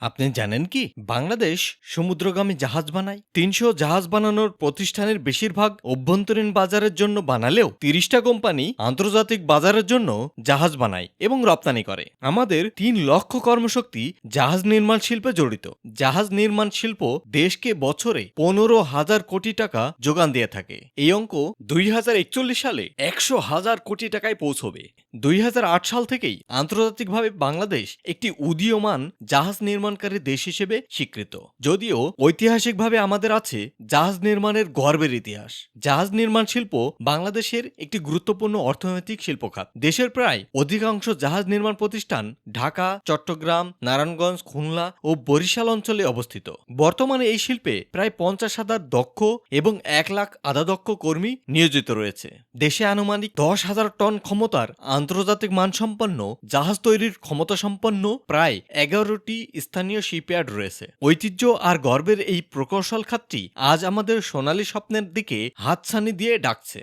আপনি জানেন কি? বাংলাদেশ সমুদ্রগামী জাহাজ বানায়। তিনশো জাহাজ বানানোর প্রতিষ্ঠানের বেশিরভাগ অভ্যন্তরীণ বাজারের জন্য বানালেও তিরিশটা কোম্পানি আন্তর্জাতিক বাজারের জন্য জাহাজ বানায় এবং রপ্তানি করে। আমাদের তিন লক্ষ কর্মশক্তি জাহাজ নির্মাণ শিল্পে জড়িত। জাহাজ নির্মাণ শিল্প দেশকে বছরে পনেরো হাজার কোটি টাকা যোগান দিয়ে থাকে। এই অঙ্ক দুই হাজার একচল্লিশ সালে একশো হাজার কোটি টাকায় পৌঁছবে। দুই হাজার আট সাল থেকেই আন্তর্জাতিকভাবে বাংলাদেশ একটি উদীয়মান জাহাজ নির্মাণকারী দেশ হিসেবে স্বীকৃত। যদিও ঐতিহাসিকভাবে আমাদের আছে জাহাজ নির্মাণের গর্বের ইতিহাস। জাহাজ নির্মাণ শিল্প বাংলাদেশের একটি গুরুত্বপূর্ণ অর্থনৈতিক শিল্প খাত দেশের প্রায় অধিকাংশ জাহাজ নির্মাণ প্রতিষ্ঠান ঢাকা, চট্টগ্রাম, নারায়ণগঞ্জ, খুলনা ও বরিশাল অঞ্চলে অবস্থিত। বর্তমানে এই শিল্পে প্রায় পঞ্চাশ হাজার দক্ষ এবং এক লাখ আধা দক্ষ কর্মী নিয়োজিত রয়েছে। দেশে আনুমানিক দশ হাজার টন ক্ষমতার আন্তর্জাতিক মানসম্পন্ন জাহাজ তৈরির ক্ষমতা সম্পন্ন প্রায় এগারোটি স্থানীয় শিপইয়ার্ড রয়েছে। ঐতিহ্য আর গর্বের এই প্রকৌশল খাতটি আজ আমাদের সোনালী স্বপ্নের দিকে হাতছানি দিয়ে ডাকছে।